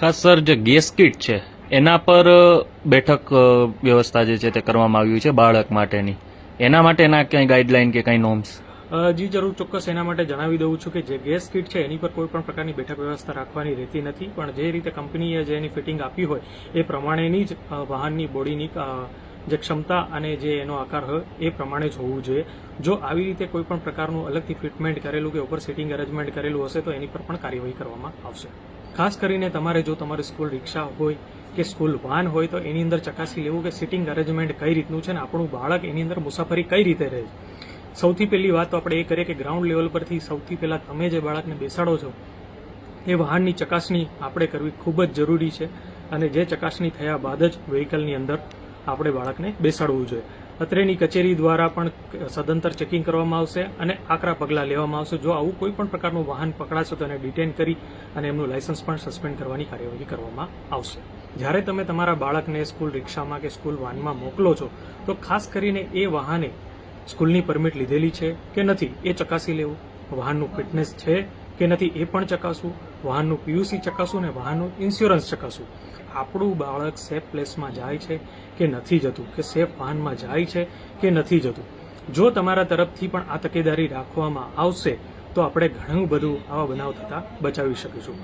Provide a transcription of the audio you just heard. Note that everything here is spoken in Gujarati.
ખાસ સર, જે ગેસ કીટ છે, એના પર બેઠક વ્યવસ્થા જે છે તે કરવામાં આવ્યું છે બાળક માટેની. એના માટેના ક્યાંય ગાઈડલાઈન કે કંઈ નોર્મ્સ જી જરૂર, ચોક્કસ એના માટે જણાવી દઉં છું કે જે ગેસ કીટ છે, એની પર કોઈ પણ પ્રકારની બેઠક વ્યવસ્થા રાખવાની રહેતી નથી, પણ જે રીતે કંપનીએ જે એની ફિટિંગ આપી હોય, એ પ્રમાણેની જ વાહનની બોડીની જે ક્ષમતા અને જે એનો આકાર હોય એ પ્રમાણે જ હોવું જોઈએ. જો આવી રીતે કોઈ પણ પ્રકારનું અલગથી ફિટમેન્ટ કરેલું કે ઉપર સિટિંગ અરેન્જમેન્ટ કરેલું હશે, તો એની પર પણ કાર્યવાહી કરવામાં આવશે. ખાસ કરીને તમારે જો તમારી સ્કૂલ રિક્ષા હોય કે સ્કૂલ વાન હોય, તો એની અંદર ચકાસી લેવું કે સિટિંગ અરેન્જમેન્ટ કઈ રીતનું છે ને, આપણું બાળક એની અંદર મુસાફરી કઈ રીતે રહે છે. સૌથી પહેલી વાત તો આપણે એ કરીએ કે ગ્રાઉન્ડ લેવલ પરથી સૌથી પહેલાં તમે જે બાળકને બેસાડો છો, એ વાહનની ચકાસણી આપણે કરવી ખૂબ જ જરૂરી છે. અને જે ચકાસણી થયા બાદ જ વ્હીકલની અંદર આપણે બાળકને બેસાડવું જોઈએ. અત્રેની કચેરી દ્વારા પણ સદંતર ચેકિંગ કરવામાં આવશે અને આકરા પગલાં લેવામાં આવશે. જો આવું કોઈ પણ પ્રકારનું વાહન પકડાશે તો એને ડિટેન કરી અને એમનું લાયસન્સ પણ સસ્પેન્ડ કરવાની કાર્યવાહી કરવામાં આવશે. જ્યારે તમે તમારા બાળકને સ્કૂલ રિક્ષામાં કે સ્કૂલ વાનમાં મોકલો છો, તો ખાસ કરીને એ વાહને સ્કૂલની પરમિટ લીધેલી છે કે નથી એ ચકાસી લેવું. વાહનનું ફિટનેસ છે કે નથી એ પણ ચકાસવું, વાહનનું પીયુસી ચકાસવું ને વાહનનું ઇન્સ્યોરન્સ ચકાસવું. આપણું બાળક સેફ પ્લેસમાં જાય છે કે નથી જતું, કે સેફ વાહનમાં જાય છે કે નથી જતું. જો તમારા તરફથી પણ આ તકેદારી રાખવામાં આવશે, તો આપણે ઘણું બધું આવા બનાવ થતા બચાવી શકીશું.